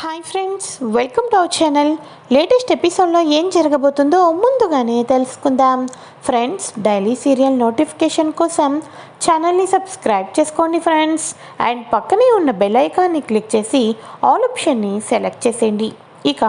Hi friends welcome to our channel latest ఎపిసోడ్లో ఏం జరగబోతుందో ముందుగానే తెలుసుకుందాం. ఫ్రెండ్స్ డైలీ సీరియల్ నోటిఫికేషన్ కోసం ఛానల్ని సబ్స్క్రైబ్ చేసుకోండి ఫ్రెండ్స్ అండ్ పక్కనే ఉన్న బెల్ ఐకాన్ని క్లిక్ చేసి ఆల్ ఆప్షన్ని సెలెక్ట్ చేసేయండి. ఇక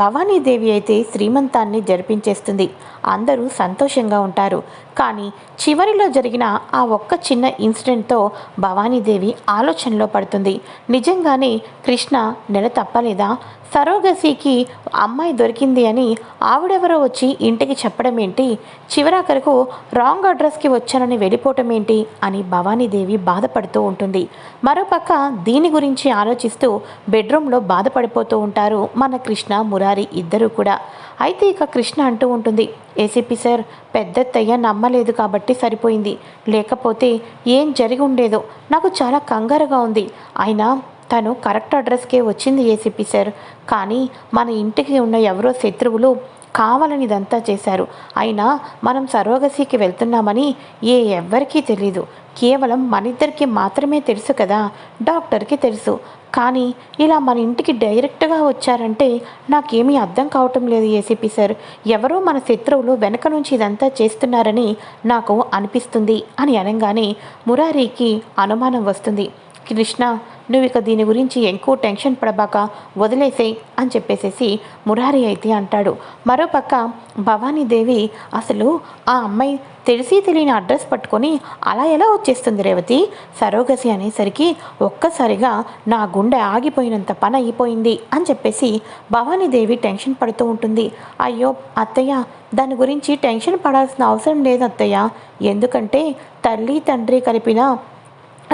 భవానీదేవి అయితే శ్రీమంతాన్ని జరిపించేస్తుంది. అందరూ సంతోషంగా ఉంటారు. కానీ చివరిలో జరిగిన ఆ ఒక్క చిన్న ఇన్సిడెంట్తో భవానీదేవి ఆలోచనలో పడుతుంది. నిజంగానే కృష్ణ నెల తప్పలేదా? సరోగసికి అమ్మాయి దొరికింది అని ఆవిడెవరో వచ్చి ఇంటికి చెప్పడం ఏంటి? చివరాఖరకు రాంగ్ అడ్రస్కి వచ్చానని వెళ్ళిపోవటం ఏంటి? అని భవానీదేవి బాధపడుతూ ఉంటుంది. మరోపక్క దీని గురించి ఆలోచిస్తూ బెడ్రూమ్లో బాధపడిపోతూ ఉంటారు మన కృష్ణ మురారి ఇద్దరూ కూడా. అయితే ఇక కృష్ణ అంటూ ఉంటుంది ఏసీపీ సార్ పెద్దత్తయ్య నమ్మలేదు కాబట్టి సరిపోయింది. లేకపోతే ఏం జరిగి ఉండేదో నాకు చాలా కంగారుగా ఉంది. అయినా తను కరెక్ట్ అడ్రస్కే వచ్చింది ఏసీపీ సార్. కానీ మన ఇంటికి ఉన్న ఎవరో శత్రువులు కావాలని ఇదంతా చేశారు. అయినా మనం సరోగసికి వెళ్తున్నామని ఏ ఎవ్వరికీ తెలీదు. కేవలం మన ఇద్దరికి మాత్రమే తెలుసు కదా డాక్టర్కి తెలుసు. కానీ ఇలా మన ఇంటికి డైరెక్ట్గా వచ్చారంటే నాకేమీ అర్థం కావటం లేదు ఏసీపీ సార్. ఎవరో మన శత్రువులు వెనక నుంచి ఇదంతా చేస్తున్నారని నాకు అనిపిస్తుంది అని అనగానే మురారికి అనుమానం వస్తుంది. కృష్ణ నువ్వు ఇక దీని గురించి ఎక్కువ టెన్షన్ పడబాక వదిలేసేయ్ అని చెప్పేసేసి మురారి అయితే అంటాడు. మరోపక్క భవానీదేవి అసలు ఆ అమ్మాయి తెలిసి తెలియని అడ్రస్ పట్టుకొని అలా ఎలా వచ్చేస్తుంది రేవతి? సరోగసి అనేసరికి ఒక్కసారిగా నా గుండె ఆగిపోయినంత పని అయిపోయింది అని చెప్పేసి భవానీదేవి టెన్షన్ పడుతూ ఉంటుంది. అయ్యో అత్తయ్య దాని గురించి టెన్షన్ పడాల్సిన అవసరం లేదు అత్తయ్య. ఎందుకంటే తల్లి తండ్రి కలిపిన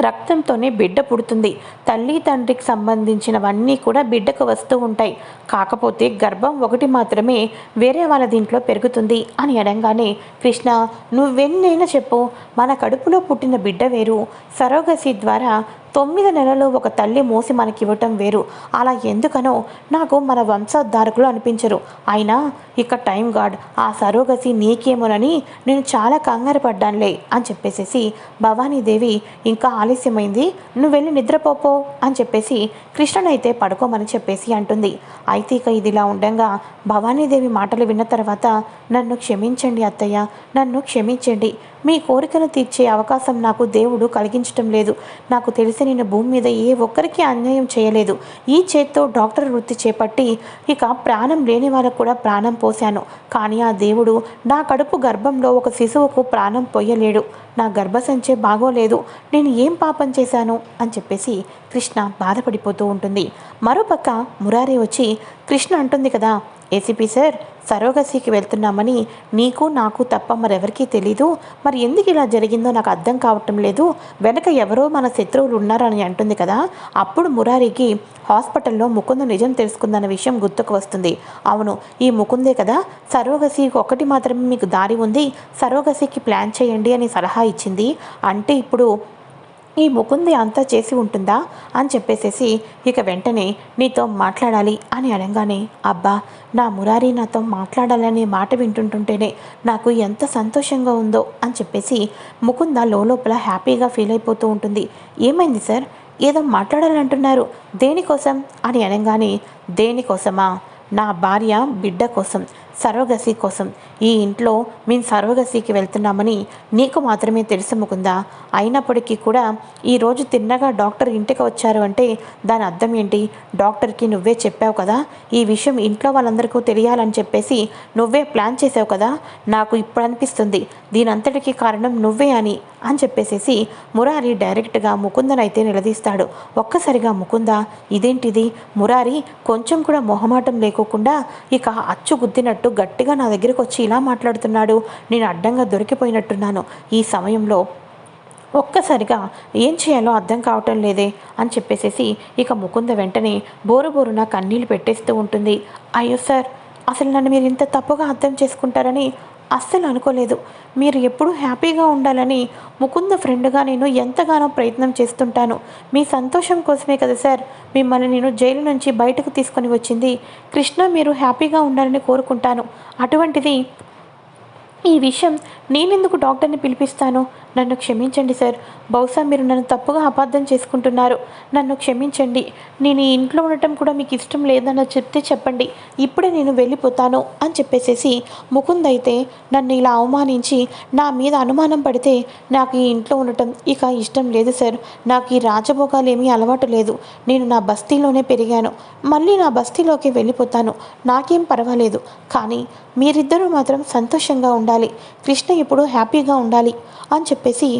రక్తంతోనే బిడ్డ పుడుతుంది. తల్లి తండ్రికి సంబంధించినవన్నీ కూడా బిడ్డకు వస్తూ ఉంటాయి. కాకపోతే గర్భం ఒకటి మాత్రమే వేరే వాళ్ళ దీంట్లో పెరుగుతుంది అని అనగానే కృష్ణ నువ్వెన్నైనా చెప్పు మన కడుపులో పుట్టిన బిడ్డ వేరు. సరోగసి ద్వారా తొమ్మిది నెలలు ఒక తల్లి మోసి మనకి ఇవ్వటం వేరు. అలా ఎందుకనో నాకు మన వంశోద్ధారకులు అనిపించరు. అయినా ఇక టైం గాడ్ ఆ సరోగసి నీకేమోనని నేను చాలా కంగారు పడ్డానులే అని చెప్పేసేసి భవానీదేవి ఇంకా ఆలస్యమైంది నువ్వు వెళ్ళి నిద్రపోపో అని చెప్పేసి కృష్ణనైతే పడుకోమని చెప్పేసి అంటుంది. అయితే ఇక ఇదిలా ఉండగా భవానీదేవి మాటలు విన్న తర్వాత నన్ను క్షమించండి అత్తయ్య నన్ను క్షమించండి. మీ కోరికను తీర్చే అవకాశం నాకు దేవుడు కలిగించటం లేదు. నాకు తెలిసి నేను భూమి మీద ఏ ఒక్కరికి అన్యాయం చేయలేదు. ఈ చేత్తో డాక్టర్ వృత్తి చేపట్టి ఇక ప్రాణం లేని వాళ్ళకు కూడా ప్రాణం పోశాను. కానీ ఆ దేవుడు నా కడుపు గర్భంలో ఒక శిశువుకు ప్రాణం పోయలేడు. నా గర్భసంచే బాగోలేదు. నేను ఏం పాపం చేశాను? అని చెప్పేసి కృష్ణ బాధపడిపోతూ ఉంటుంది. మరోపక్క మురారి వచ్చి కృష్ణ అంటుంది కదా ఏసీపీ సార్ సరోగసికి వెళ్తున్నామని నీకు నాకు తప్ప మరెవరికీ తెలీదు. మరి ఎందుకు ఇలా జరిగిందో నాకు అర్థం కావటం లేదు. వెనక ఎవరో మన శత్రువులు ఉన్నారని అంటుంది కదా. అప్పుడు మురారికి హాస్పిటల్లో ముకుంద నిజం తెలుసుకుందన్న విషయం గుర్తుకు వస్తుంది. అవును ఈ ముకుందే కదా. సరోగసీకి ఒకటి మాత్రమే మీకు దారి ఉంది. సరోగసికి ప్లాన్ చేయండి అని సలహా ఇచ్చింది. అంటే ఇప్పుడు ఈ ముకుంది అంతా చేసి ఉంటుందా? అని చెప్పేసేసి ఇక వెంటనే నీతో మాట్లాడాలి అని అనగానే అబ్బా నా మురారి నాతో మాట్లాడాలనే మాట వింటుంటుంటేనే నాకు ఎంత సంతోషంగా ఉందో అని చెప్పేసి ముకుంద లోపల హ్యాపీగా ఫీల్ అయిపోతూ ఉంటుంది. ఏమైంది సార్? ఏదో మాట్లాడాలంటున్నారు. దేనికోసం? అని అనగానే దేనికోసమా? నా భార్య బిడ్డ కోసం. సర్వగసి కోసం ఈ ఇంట్లో మేము సర్వగసికి వెళ్తున్నామని నీకు మాత్రమే తెలుసు ముకుందా? అయినప్పటికీ కూడా ఈరోజు తిన్నగా డాక్టర్ ఇంటికి వచ్చారు అంటే దాని అర్థం ఏంటి? డాక్టర్కి నువ్వే చెప్పావు కదా? ఈ విషయం ఇంట్లో వాళ్ళందరికీ తెలియాలని చెప్పేసి నువ్వే ప్లాన్ చేసావు కదా? నాకు ఇప్పుడు అనిపిస్తుంది. దీనంతటికీ కారణం నువ్వే అని అని చెప్పేసేసి మురారి డైరెక్ట్గా ముకుందనైతే నిలదీస్తాడు. ఒక్కసారిగా ముకుంద ఇదేంటిది? మురారి కొంచెం కూడా మొహమాటం లేకోకుండా ఇక అచ్చు గుద్దినట్టు గట్టిగా నా దగ్గరికి వచ్చి ఇలా మాట్లాడుతున్నాడు. నేను అడ్డంగా దొరికిపోయినట్టున్నాను. ఈ సమయంలో ఒక్కసారిగా ఏం చేయాలో అర్థం కావటం లేదే అని చెప్పేసేసి ఇక ముకుంద వెంటనే బోరు బోరున కన్నీళ్ళు పెట్టేస్తూ ఉంటుంది. అయ్యో సార్ అసలు నన్ను మీరు ఇంత తప్పుగా అర్థం చేసుకుంటారని అస్సలు అనుకోలేదు. మీరు ఎప్పుడూ హ్యాపీగా ఉండాలని ముకుంద ఫ్రెండ్గా నేను ఎంతగానో ప్రయత్నం చేస్తుంటాను. మీ సంతోషం కోసమే కదా సార్ మిమ్మల్ని నేను జైలు నుంచి బయటకు తీసుకొని వచ్చింది. కృష్ణ మీరు హ్యాపీగా ఉండాలని కోరుకుంటాను. అటువంటిది ఈ విషయం నేనెందుకు డాక్టర్ని పిలిపిస్తాను? నన్ను క్షమించండి సార్. బహుశా మీరు నన్ను తప్పుగా అపార్థం చేసుకుంటున్నారు. నన్ను క్షమించండి. నేను ఈ ఇంట్లో ఉండటం కూడా మీకు ఇష్టం లేదన్న చెప్తే చెప్పండి. ఇప్పుడే నేను వెళ్ళిపోతాను అని చెప్పేసేసి ముకుంద్ అయితే నన్ను ఇలా అవమానించి నా మీద అనుమానం పడితే నాకు ఈ ఇంట్లో ఉండటం ఇక ఇష్టం లేదు సార్. నాకు ఈ రాజభోగాలు ఏమీ అలవాటు లేదు. నేను నా బస్తీలోనే పెరిగాను. మళ్ళీ నా బస్తీలోకి వెళ్ళిపోతాను. నాకేం పర్వాలేదు. కానీ మీరిద్దరూ మాత్రం సంతోషంగా ఉండాలి. కృష్ణ ఇప్పుడు హ్యాపీగా ఉండాలి అని చెప్పేసి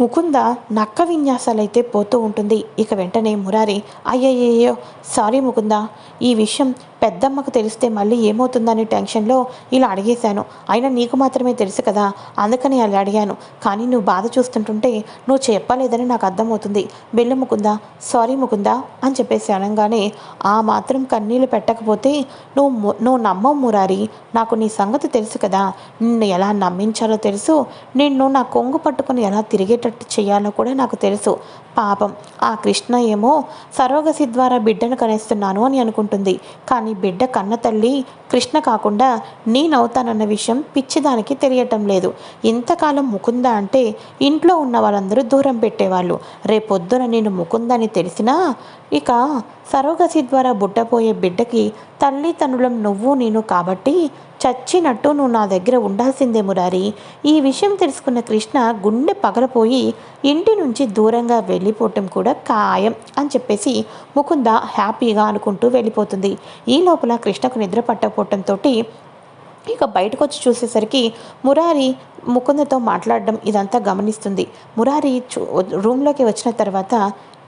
ముకుంద నక్క విన్యాసాలైతే పోతూ ఉంటుంది. ఇక వెంటనే మురారి అయ్యయ్యో సారీ ముకుంద ఈ విషయం పెద్దమ్మకు తెలిస్తే మళ్ళీ ఏమవుతుందనే టెన్షన్లో ఇలా అడిగేశాను. అయినా నీకు మాత్రమే తెలుసు కదా అందుకని అలా అడిగాను. కానీ నువ్వు బాధ చూస్తుంటుంటే నువ్వు చెప్పలేదని నాకు అర్థమవుతుంది. వెళ్ళు ముకుందా సారీ ముకుందా అని చెప్పేసి అనగానే ఆ మాత్రం కన్నీళ్ళు పెట్టకపోతే నువ్వు ము- నువ్వు నమ్మవు మురారి. నాకు నీ సంగతి తెలుసు కదా నిన్ను ఎలా నమ్మించాలో తెలుసు నిన్ను నా కొంగు పట్టుకొని ఎలా తిరిగేటట్టు చేయాలో కూడా నాకు తెలుసు. పాపం ఆ కృష్ణ ఏమో సరోగసి ద్వారా బిడ్డను కనేస్తున్నాను అని అనుకుంటుంది. కానీ బిడ్డ కన్న తల్లి కృష్ణ కాకుండా నేనవుతానన్న విషయం పిచ్చిదానికి తెలియటం లేదు. ఇంతకాలం ముకుంద అంటే ఇంట్లో ఉన్న వాళ్ళందరూ దూరం పెట్టేవాళ్ళు. రేపొద్దున నేను ముకుందని తెలిసినా ఇక సరోగసి ద్వారా బుట్టపోయే బిడ్డకి తల్లి తనులం నువ్వు నేను కాబట్టి చచ్చినట్టు నువ్వు నా దగ్గర ఉండాల్సిందే మురారి. ఈ విషయం తెలుసుకున్న కృష్ణ గుండె పగలపోయి ఇంటి నుంచి దూరంగా వెళ్ళిపోవటం కూడా ఖాయం అని చెప్పేసి ముకుంద హ్యాపీగా అనుకుంటూ వెళ్ళిపోతుంది. ఈ లోపల కృష్ణకు నిద్ర పట్టకపోవటంతో ఇక బయటకు వచ్చి చూసేసరికి మురారి ముకుందతో మాట్లాడడం ఇదంతా గమనిస్తుంది. మురారి చూ రూమ్లోకి వచ్చిన తర్వాత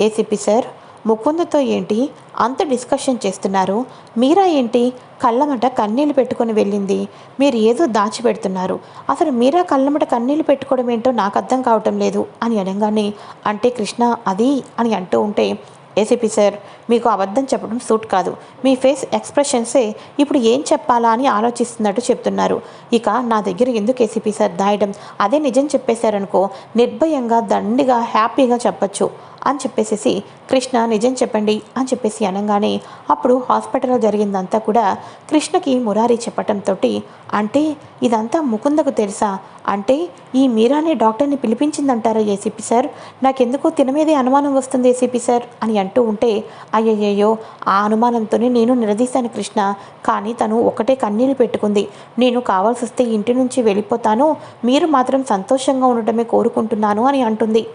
ఏసీపీ సార్ ముకుందతో ఏంటి అంత డిస్కషన్ చేస్తున్నారు? మీరా ఏంటి? కళ్ళమట కన్నీళ్ళు పెట్టుకొని వెళ్ళింది. మీరు ఏదో దాచిపెడుతున్నారు అసలు మీరా కళ్ళమట కన్నీళ్ళు పెట్టుకోవడం ఏంటో నాకు అర్థం కావటం లేదు అని అనగానే అంటే కృష్ణ అది అని అంటూ ఉంటే ఏసీపీ సార్ మీకు అబద్ధం చెప్పడం సూట్ కాదు. మీ ఫేస్ ఎక్స్ప్రెషన్సే ఇప్పుడు ఏం చెప్పాలా అని ఆలోచిస్తున్నట్టు చెప్తున్నారు. ఇక నా దగ్గర ఎందుకు ఏసీపీ సార్ దాయడం? అదే నిజం చెప్పేశారనుకో నిర్భయంగా దండిగా హ్యాపీగా చెప్పచ్చు. అని చెప్పేసేసి కృష్ణ నిజం చెప్పండి అని చెప్పేసి అనగానే అప్పుడు హాస్పిటల్లో జరిగిందంతా కూడా కృష్ణకి మురారి చెప్పటంతో అంటే ఇదంతా ముకుందకు తెలుసా? అంటే ఈ మీరానే డాక్టర్ని పిలిపించిందంటారా ఏసీపీ సార్? నాకెందుకో తినమీదే అనుమానం వస్తుంది ఏసీపీ సార్ అని అంటూ ఉంటే అయ్యయ్యో ఆ అనుమానంతోనే నేను నిలదీశాను కృష్ణ. కానీ తను ఒకటే కన్నీళ్ళు పెట్టుకుంది. నేను కావాల్సి వస్తే ఇంటి నుంచి వెళ్ళిపోతాను. మీరు మాత్రం సంతోషంగా ఉండటమే కోరుకుంటున్నాను అని అంటుంది.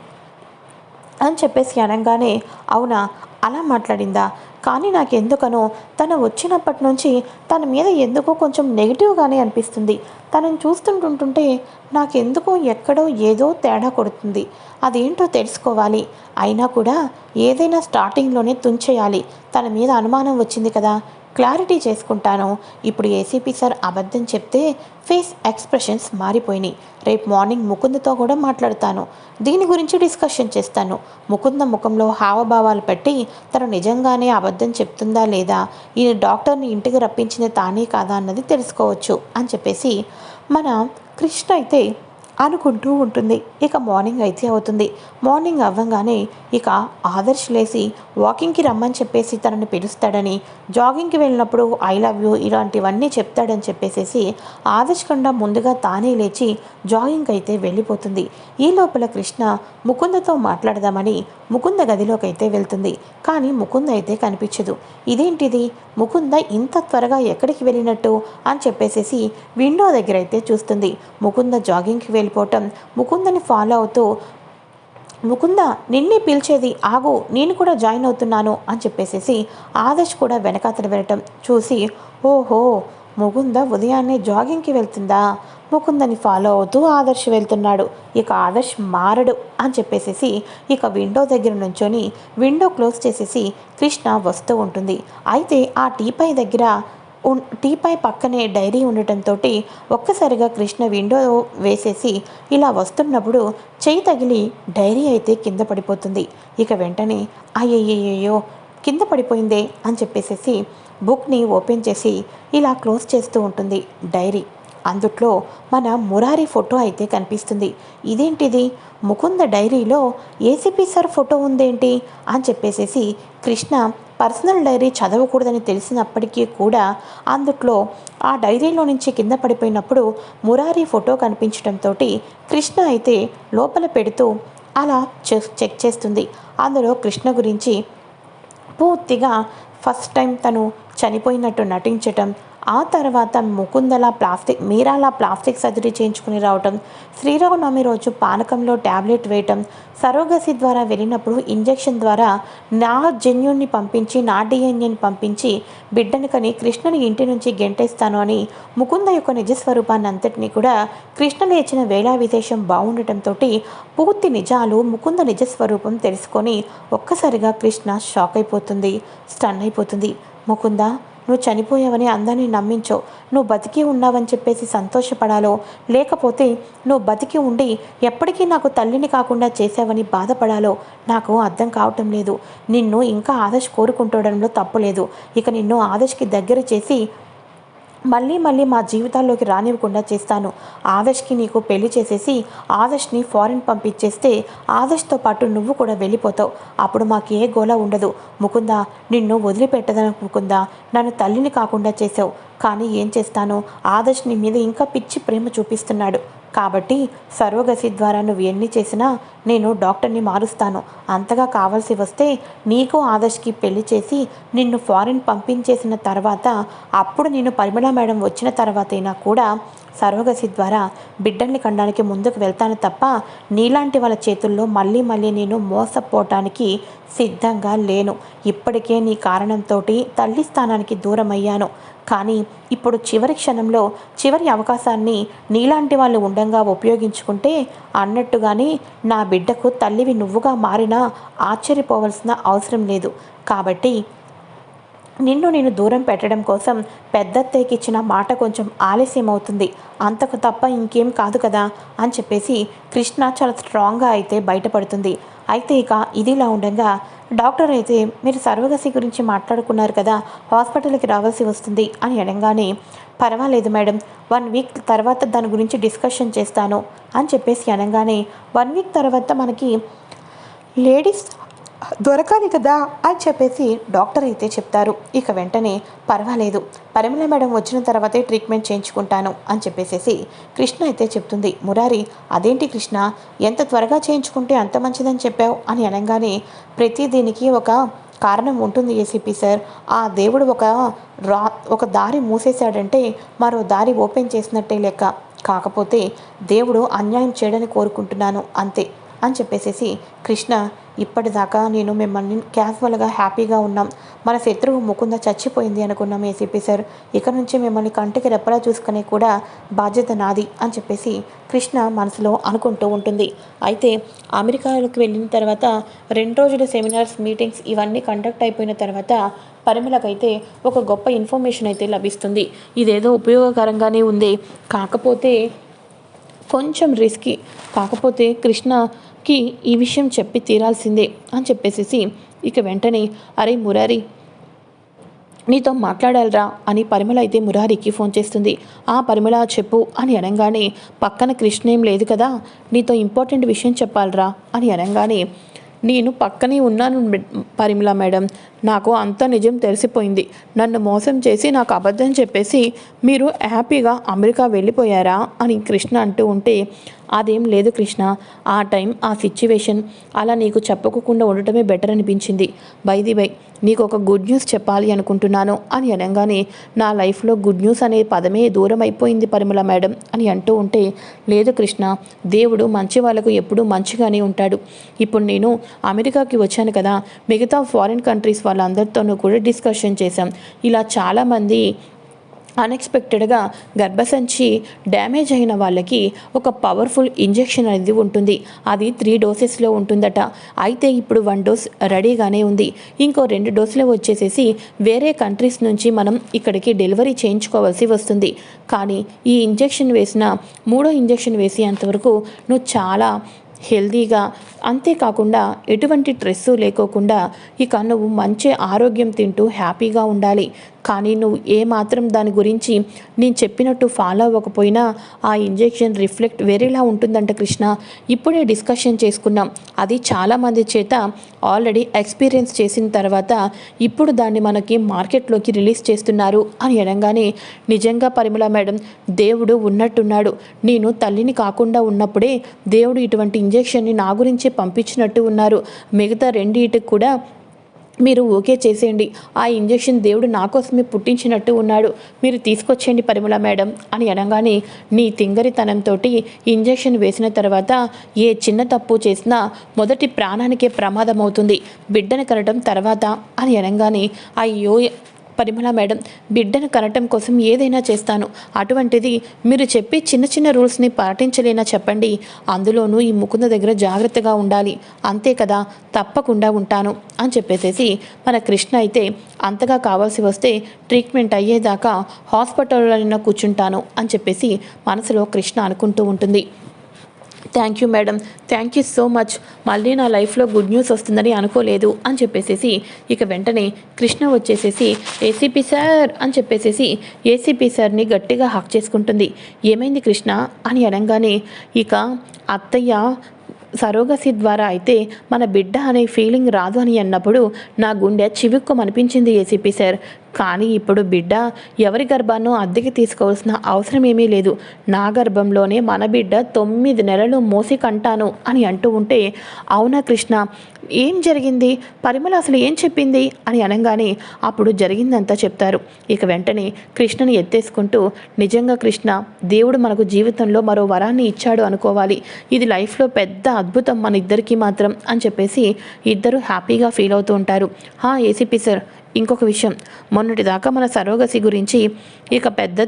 అని చెప్పేసి అనగానే అవునా? అలా మాట్లాడిందా? కానీ నాకు ఎందుకనో తను వచ్చినప్పటి నుంచి తన మీద ఎందుకో కొంచెం నెగిటివ్గానే అనిపిస్తుంది. తనని చూస్తుంటుంటుంటే నాకెందుకో ఎక్కడో ఏదో తేడా కొడుతుంది. అదేంటో తెలుసుకోవాలి. అయినా కూడా ఏదైనా స్టార్టింగ్లోనే తుంచేయాలి. తన మీద అనుమానం వచ్చింది కదా? క్లారిటీ చేసుకుంటాను. ఇప్పుడు ఏసీపీ సార్ అబద్ధం చెప్తే ఫేస్ ఎక్స్ప్రెషన్స్ మారిపోయినాయి. రేపు మార్నింగ్ ముకుందతో కూడా మాట్లాడతాను. దీని గురించి డిస్కషన్ చేస్తాను. ముకుంద ముఖంలో హావభావాలు పెట్టి తను నిజంగానే అబద్ధం చెప్తుందా లేదా ఈ డాక్టర్ని ఇంటికి రప్పించింది తానే కాదా అన్నది తెలుసుకోవచ్చు అని చెప్పేసి మన కృష్ణ అయితే అనుకుంటూ ఉంటుంది. ఇక మార్నింగ్ అయితే అవుతుంది. మార్నింగ్ అవ్వగానే ఇక ఆదర్శ్ లేసి వాకింగ్కి రమ్మని చెప్పేసి తనని పిలుస్తాడని జాగింగ్కి వెళ్ళినప్పుడు ఐ లవ్ యూ ఇలాంటివన్నీ చెప్తాడని చెప్పేసేసి ఆదర్శ్ కన్నా ముందుగా తానే లేచి జాగింగ్ అయితే వెళ్ళిపోతుంది. ఈ లోపల కృష్ణ ముకుందతో మాట్లాడదామని ముకుంద గదిలోకి అయితే వెళ్తుంది. కానీ ముకుంద అయితే కనిపించదు. ఇదేంటిది? ముకుంద ఇంత త్వరగా ఎక్కడికి వెళ్ళినట్టు అని చెప్పేసేసి విండో దగ్గర అయితే చూస్తుంది. ముకుంద జాగింగ్కి వెళ్ళిపోవటం. ముకుందని ఫాలో అవుతూ ముకుంద నిన్నే పిలిచేది ఆగు నేను కూడా జాయిన్ అవుతున్నాను అని చెప్పేసేసి ఆదర్శ్ కూడా వెనకాతను వెళ్ళటం చూసి ఓహో ముకుంద ఉదయాన్నే జాగింగ్కి వెళ్తుందా? ముకుందని ఫాలో అవుతూ ఆదర్శ్ వెళ్తున్నాడు. ఇక ఆదర్శ్ మారడు అని చెప్పేసేసి ఇక విండో దగ్గర నుంచొని విండో క్లోజ్ చేసేసి కృష్ణ వస్తూ ఉంటుంది. అయితే ఆ టీపై దగ్గర టీపై పక్కనే డైరీ ఉండటంతో ఒక్కసారిగా కృష్ణ విండో వేసేసి ఇలా వస్తున్నప్పుడు చేయి తగిలి డైరీ అయితే కింద పడిపోతుంది. ఇక వెంటనే అయ్యయ్యయ్యో కింద పడిపోయిందే అని చెప్పేసేసి బుక్ని ఓపెన్ చేసి ఇలా క్లోజ్ చేస్తూ ఉంటుంది డైరీ. అందుట్లో మన మురారి ఫోటో అయితే కనిపిస్తుంది. ఇదేంటిది? ముకుంద డైరీలో ఏసీపీ సార్ ఫోటో ఉందేంటి? అని చెప్పేసేసి కృష్ణ పర్సనల్ డైరీ చదవకూడదని తెలిసినప్పటికీ కూడా అందుట్లో ఆ డైరీలో నుంచి కింద పడిపోయినప్పుడు మురారి ఫోటో కనిపించడంతో కృష్ణ అయితే లోపల పెడుతూ అలా చెక్ చేస్తుంది. అందులో కృష్ణ గురించి పూర్తిగా ఫస్ట్ టైం తను చనిపోయినట్టు నటించటం ఆ తర్వాత ముకుందల ప్లాస్టిక్ మీరాల ప్లాస్టిక్ సర్జరీ చేయించుకుని రావటం శ్రీరామనవమి రోజు పానకంలో ట్యాబ్లెట్ వేయటం సరోగసి ద్వారా వెళ్ళినప్పుడు ఇంజెక్షన్ ద్వారా నా జన్యుణ్ణి పంపించి నా డిఎన్ఏని పంపించి బిడ్డని కని కృష్ణుని ఇంటి నుంచి గెంటేస్తాను అని ముకుంద యొక్క నిజస్వరూపాన్ని అంతటినీ కూడా కృష్ణ లేచిన వేళా విశేషం బాగుండటంతో పూర్తి నిజాలు ముకుంద నిజస్వరూపం తెలుసుకొని ఒక్కసారిగా కృష్ణ షాక్ అయిపోతుంది స్టన్ అయిపోతుంది. ముకుంద నువ్వు చనిపోయావని అందరినీ నమ్మించో. నువ్వు బతికి ఉన్నావని చెప్పేసి సంతోషపడాలో? లేకపోతే నువ్వు బతికి ఉండి ఎప్పటికీ నాకు తల్లిని కాకుండా చేసావని బాధపడాలో? నాకు అర్థం కావటం లేదు. నిన్ను ఇంకా ఆదర్శ్ కోరుకుంటుండడంలో తప్పులేదు ఇక నిన్ను ఆదర్శ్కి దగ్గర చేసి మళ్ళీ మళ్ళీ మా జీవితాల్లోకి రానివ్వకుండా చేస్తాను. ఆదర్శ్కి నీకు పెళ్ళి చేసేసి ఆదర్శ్ని ఫారిన్ పంపించేస్తే ఆదర్శ్తో పాటు నువ్వు కూడా వెళ్ళిపోతావు. అప్పుడు మాకు ఏ గోళ ఉండదు. ముకుందా నిన్ను వదిలిపెట్టదని ముకుందా. నన్ను తల్లిని కాకుండా చేసావు కానీ ఏం చేస్తాను? ఆదర్శ్ నీ మీద ఇంకా పిచ్చి ప్రేమ చూపిస్తున్నాడు. కాబట్టి సర్వగసి ద్వారా నువ్వు ఎన్ని చేసినా నేను డాక్టర్ని మారుస్తాను. అంతగా కావాల్సి వస్తే నీకు ఆదర్శ్కి పెళ్ళి చేసి నిన్ను ఫారిన్ పంపించేసిన తర్వాత అప్పుడు నేను పరిమళ మేడం వచ్చిన తర్వాతైనా కూడా సర్వగసి ద్వారా బిడ్డల్ని కండానికి ముందుకు వెళ్తాను తప్ప నీలాంటి వాళ్ళ చేతుల్లో మళ్ళీ మళ్ళీ నేను మోసపోవటానికి సిద్ధంగా లేను. ఇప్పటికే నీ కారణంతో తల్లి స్థానానికి దూరం అయ్యాను కానీ ఇప్పుడు చివరి క్షణంలో చివరి అవకాశాన్ని నీలాంటి వాళ్ళు ఉండంగా ఉపయోగించుకుంటే అన్నట్టుగానే నా బిడ్డకు తల్లివి నువ్వుగా మారినా ఆశ్చర్యపోవలసిన అవసరం లేదు. కాబట్టి నిన్ను నేను దూరం పెట్టడం కోసం పెద్దత్తయ్యకి ఇచ్చిన మాట కొంచెం ఆలస్యం అవుతుంది అంతకు తప్ప ఇంకేం కాదు కదా అని చెప్పేసి కృష్ణ చాలా స్ట్రాంగ్గా అయితే బయటపడుతుంది. అయితే ఇక ఇదిలా ఉండగా డాక్టర్ అయితే మీరు సర్వగసి గురించి మాట్లాడుకున్నారు కదా హాస్పిటల్కి రావాల్సి వస్తుంది అని అనగానే పర్వాలేదు మేడం వన్ వీక్ తర్వాత దాని గురించి డిస్కషన్ చేస్తాను అని చెప్పేసి అనగానే వన్ వీక్ తర్వాత మనకి లేడీస్ దొరకాలి కదా అని చెప్పేసి డాక్టర్ అయితే చెప్తారు. ఇక వెంటనే పర్వాలేదు పరిమళ మేడం వచ్చిన తర్వాతే ట్రీట్మెంట్ చేయించుకుంటాను అని చెప్పేసేసి కృష్ణ అయితే చెప్తుంది. మురారి అదేంటి కృష్ణ? ఎంత త్వరగా చేయించుకుంటే అంత మంచిదని చెప్పావు అని అనగానే ప్రతి దీనికి ఒక కారణం ఉంటుంది ఏసీపీ సార్. ఆ దేవుడు ఒక రా ఒక దారి మూసేశాడంటే మరో దారి ఓపెన్ చేసినట్టే లెక్క. కాకపోతే దేవుడు అన్యాయం చేయడని కోరుకుంటున్నాను అంతే అని చెప్పేసేసి కృష్ణ ఇప్పటిదాకా నేను మిమ్మల్ని క్యాజువల్గా హ్యాపీగా ఉన్నాం. మన శత్రువు ముకుంద చచ్చిపోయింది అనుకున్నాం ఏసీపీ సార్. ఇక నుంచి మిమ్మల్ని కంటికి రెప్పలా చూసుకునే కూడా బాధ్యత నాది అని చెప్పేసి కృష్ణ మనసులో అనుకుంటూ ఉంటుంది. అయితే అమెరికాలోకి వెళ్ళిన తర్వాత రెండు రోజుల సెమినార్స్ మీటింగ్స్ ఇవన్నీ కండక్ట్ అయిపోయిన తర్వాత పరిమళకైతే ఒక గొప్ప ఇన్ఫర్మేషన్ అయితే లభిస్తుంది. ఇదేదో ఉపయోగకరంగానే ఉంది. కాకపోతే కొంచెం రిస్కీ. కాకపోతే కృష్ణ కి ఈ విషయం చెప్పి తీరాల్సిందే అని చెప్పేసేసి ఇక వెంటనే అరే మురారి నీతో మాట్లాడాలరా అని పరిమళ అయితే మురారికి ఫోన్ చేస్తుంది. ఆ పరిమళ చెప్పు అని అనగానే పక్కన కృష్ణ ఏం లేదు కదా నీతో ఇంపార్టెంట్ విషయం చెప్పాలరా అని అనగానే నేను పక్కనే ఉన్నాను పరిమళ మేడం నాకు అంత నిజం తెలిసిపోయింది. నన్ను మోసం చేసి నాకు అబద్ధం చెప్పేసి మీరు హ్యాపీగా అమెరికా వెళ్ళిపోయారా అని కృష్ణ అంటూ ఉంటే అదేం లేదు కృష్ణ. ఆ టైం ఆ సిచ్యువేషన్ అలా నీకు చెప్పుకోకుండా ఉండటమే బెటర్ అనిపించింది. బైది బై నీకు ఒక గుడ్ న్యూస్ చెప్పాలి అనుకుంటున్నాను అని అనగానే నా లైఫ్లో గుడ్ న్యూస్ అనే పదమే దూరం అయిపోయింది పరిమళ మేడం అని అంటూ ఉంటే లేదు కృష్ణ దేవుడు మంచి వాళ్ళకు ఎప్పుడూ మంచిగానే ఉంటాడు. ఇప్పుడు నేను అమెరికాకి వచ్చాను కదా మిగతా ఫారిన్ కంట్రీస్ వాళ్ళందరితోనూ కూడా డిస్కషన్ చేశాం. ఇలా చాలామంది అన్ఎక్స్పెక్టెడ్గా గర్భసంచి డ్యామేజ్ అయిన వాళ్ళకి ఒక పవర్ఫుల్ ఇంజెక్షన్ అనేది ఉంటుంది. అది త్రీ డోసెస్లో ఉంటుందట. అయితే ఇప్పుడు వన్ డోస్ రెడీగానే ఉంది. ఇంకో రెండు డోసులు వచ్చేసేసి వేరే కంట్రీస్ నుంచి మనం ఇక్కడికి డెలివరీ చేయించుకోవాల్సి వస్తుంది. కానీ ఈ ఇంజెక్షన్ వేసిన మూడో ఇంజెక్షన్ వేసేంతవరకు నువ్వు చాలా హెల్దీగా అంతేకాకుండా ఎటువంటి స్ట్రెస్ లేకోకుండా ఇక నువ్వు మంచి ఆరోగ్యం తింటూ హ్యాపీగా ఉండాలి. కానీ నువ్వు ఏమాత్రం దాని గురించి నేను చెప్పినట్టు ఫాలో అవ్వకపోయినా ఆ ఇంజెక్షన్ రిఫ్లెక్ట్ వేరేలా ఉంటుందంట కృష్ణ. ఇప్పుడే డిస్కషన్ చేసుకున్నాం. అది చాలామంది చేత ఆల్రెడీ ఎక్స్పీరియన్స్ చేసిన తర్వాత ఇప్పుడు దాన్ని మనకి మార్కెట్లోకి రిలీజ్ చేస్తున్నారు అని అనగానే నిజంగా పరిమళ మేడం దేవుడు ఉన్నట్టున్నాడు. నేను తల్లిని కాకుండా ఉన్నప్పుడే దేవుడు ఇటువంటి ఇంజెక్షన్ని నా గురించే పంపించినట్టు ఉన్నారు. మిగతా రెండింటికి కూడా మీరు ఓకే చేసేయండి. ఆ ఇంజెక్షన్ దేవుడు నా కోసమే పుట్టించినట్టు ఉన్నాడు. మీరు తీసుకొచ్చేయండి పరిమళ మేడం అని అనగానే నీ తింగరితనంతో ఇంజెక్షన్ వేసిన తర్వాత ఏ చిన్న తప్పు చేసినా మొదటి ప్రాణానికే ప్రమాదం అవుతుంది బిడ్డను కనడం తర్వాత అని అనగానే అయ్యో పరిమళ మేడం బిడ్డను కనటం కోసం ఏదైనా చేస్తాను. అటువంటిది మీరు చెప్పి చిన్న చిన్న రూల్స్ని పాటించలేనా చెప్పండి. అందులోనూ ఈ ముకుంద దగ్గర జాగ్రత్తగా ఉండాలి. అంతే కదా తప్పకుండా ఉంటాను అని చెప్పేసేసి మన కృష్ణ అయితే అంతగా కావాల్సి వస్తే ట్రీట్మెంట్ అయ్యేదాకా హాస్పిటల్లో కూర్చుంటాను అని చెప్పేసి మనసులో కృష్ణ అనుకుంటూ ఉంటుంది. Thank you madam thank you so much మళ్ళీ నా లైఫ్లో గుడ్ న్యూస్ వస్తుందని అనుకోలేదు అని చెప్పేసేసి ఇక వెంటనే కృష్ణ వచ్చేసేసి ఏసీపీ సార్ అని చెప్పేసేసి ఏసీపీ సార్ని గట్టిగా హాక్ చేసుకుంటుంది. ఏమైంది కృష్ణ అని అనగానే ఇక అత్తయ్య సరోగసి ద్వారా అయితే మన బిడ్డ అనే ఫీలింగ్ రాదు అని అన్నప్పుడు నా గుండె చివుక్కుమనిపించింది ఏసీపీ సార్ కానీ ఇప్పుడు బిడ్డ ఎవరి గర్భాన్నో అద్దెకి తీసుకోవాల్సిన అవసరం ఏమీ లేదు. నా గర్భంలోనే మన బిడ్డ తొమ్మిది నెలలు మోసి కంటాను అని అంటూ ఉంటే అవునా కృష్ణ? ఏం జరిగింది? పరిమళ అసలు ఏం చెప్పింది? అని అనగానే అప్పుడు జరిగిందంతా చెప్తారు. ఇక వెంటనే కృష్ణని ఎత్తేసుకుంటూ నిజంగా కృష్ణ దేవుడు మనకు జీవితంలో మరో వరాన్ని ఇచ్చాడు అనుకోవాలి. ఇది లైఫ్లో పెద్ద అద్భుతం మన ఇద్దరికి మాత్రం అని చెప్పేసి ఇద్దరు హ్యాపీగా ఫీల్ అవుతూ ఉంటారు. హా ఏసీపీ సార్ ఇంకొక విషయం. మొన్నటిదాకా మన సరోగసి గురించి ఇక పెద్ద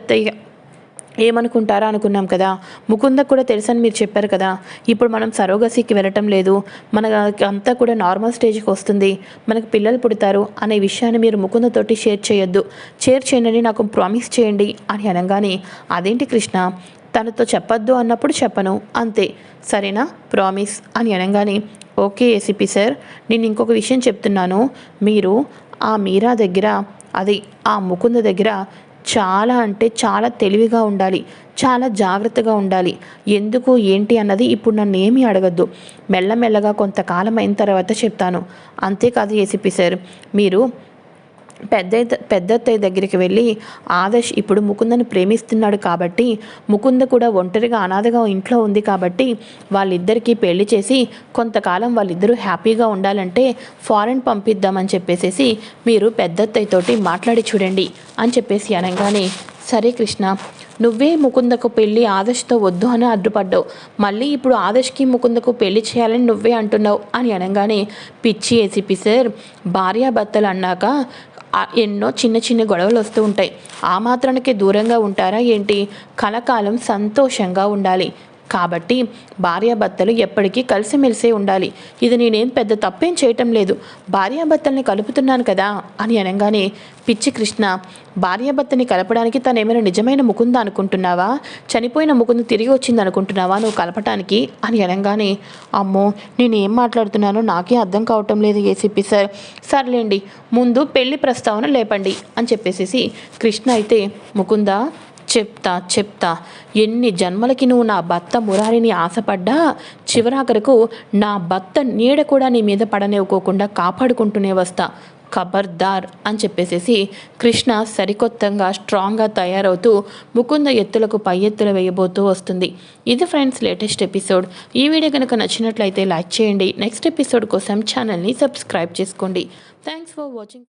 ఏమనుకుంటారా అనుకున్నాం కదా. ముకుంద కూడా తెలుసని మీరు చెప్పారు కదా. ఇప్పుడు మనం సరోగసికి వెళ్ళటం లేదు. మన అంతా కూడా నార్మల్ స్టేజ్కి వస్తుంది. మనకు పిల్లలు పుడతారు అనే విషయాన్ని మీరు ముకుందతోటి షేర్ చేయొద్దు. షేర్ చేయండి నాకు ప్రామిస్ చేయండి అని అనగానే అదేంటి కృష్ణ? తనతో చెప్పొద్దు అన్నప్పుడు చెప్పను. అంతే. సరేనా? ప్రామిస్ అని అనగానే ఓకే ఏసీపీ సార్. నేను ఇంకొక విషయం చెప్తున్నాను. మీరు ఆ మీరా దగ్గర అది ఆ ముకుంద దగ్గర చాలా అంటే చాలా తెలివిగా ఉండాలి. చాలా జాగ్రత్తగా ఉండాలి. ఎందుకు ఏంటి అన్నది ఇప్పుడు నన్ను ఏమీ అడగద్దు. మెల్లమెల్లగా కొంతకాలం అయిన తర్వాత చెప్తాను. అంతేకాదు ఏసీపీ సార్ మీరు పెద్ద పెద్దత్తయ్య దగ్గరికి వెళ్ళి ఆదర్శ్ ఇప్పుడు ముకుందని ప్రేమిస్తున్నాడు కాబట్టి ముకుంద కూడా ఒంటరిగా అనాథగా ఇంట్లో ఉంది కాబట్టి వాళ్ళిద్దరికీ పెళ్ళి చేసి కొంతకాలం వాళ్ళిద్దరూ హ్యాపీగా ఉండాలంటే ఫారెన్ పంపిద్దామని చెప్పేసి మీరు పెద్దత్తయ్యతోటి మాట్లాడి చూడండి అని చెప్పేసి అనగానే సరే కృష్ణ నువ్వే ముకుందకు పెళ్ళి ఆదర్శ్తో వద్దు అని అడ్డుపడ్డావు. మళ్ళీ ఇప్పుడు ఆదర్శ్కి ముకుందకు పెళ్ళి చేయాలని నువ్వే అంటున్నావు అని అనగానే పిచ్చి ఏసీపీ సార్ భార్యాభర్తలు అన్నాక ఎన్నో చిన్న చిన్న గొడవలు వస్తూ ఉంటాయి. ఆ మాత్రానికి దూరంగా ఉంటారా ఏంటి? కలకాలం సంతోషంగా ఉండాలి. కాబట్టి భార్యాభర్తలు ఎప్పటికీ కలిసిమెలిసే ఉండాలి. ఇది నేనేం పెద్ద తప్పేం చేయటం లేదు. భార్యాభర్తల్ని కలుపుతున్నాను కదా అని అనగానే పిచ్చి కృష్ణ భార్యాభర్తని కలపడానికి తను ఏమైనా నిజమైన ముకుంద అనుకుంటున్నావా? చనిపోయిన ముకుందు తిరిగి వచ్చింది అనుకుంటున్నావా నువ్వు కలపటానికి? అని అనగానే అమ్మో నేను ఏం మాట్లాడుతున్నానో నాకే అర్థం కావటం లేదు ఏసీపీ సార్. సర్లేండి ముందు పెళ్ళి ప్రస్తావన లేపండి అని చెప్పేసి కృష్ణ అయితే ముకుంద చెప్తా చెప్తా. ఎన్ని జన్మలకి నువ్వు నా భర్త మురారిని ఆశపడ్డా చివరాఖరకు నా భర్త నీడ కూడా నీ మీద పడనివ్వకోకుండా కాపాడుకుంటూనే వస్తా. ఖబర్దార్ అని చెప్పేసేసి కృష్ణ సరికొత్తంగా స్ట్రాంగ్గా తయారవుతూ ముకుంద ఎత్తులకు పై ఎత్తులు వేయబోతూ వస్తుంది. ఇది ఫ్రెండ్స్ లేటెస్ట్ ఎపిసోడ్. ఈ వీడియో కనుక నచ్చినట్లయితే లైక్ చేయండి. నెక్స్ట్ ఎపిసోడ్ కోసం ఛానల్ని సబ్స్క్రైబ్ చేసుకోండి. Thanks for watching.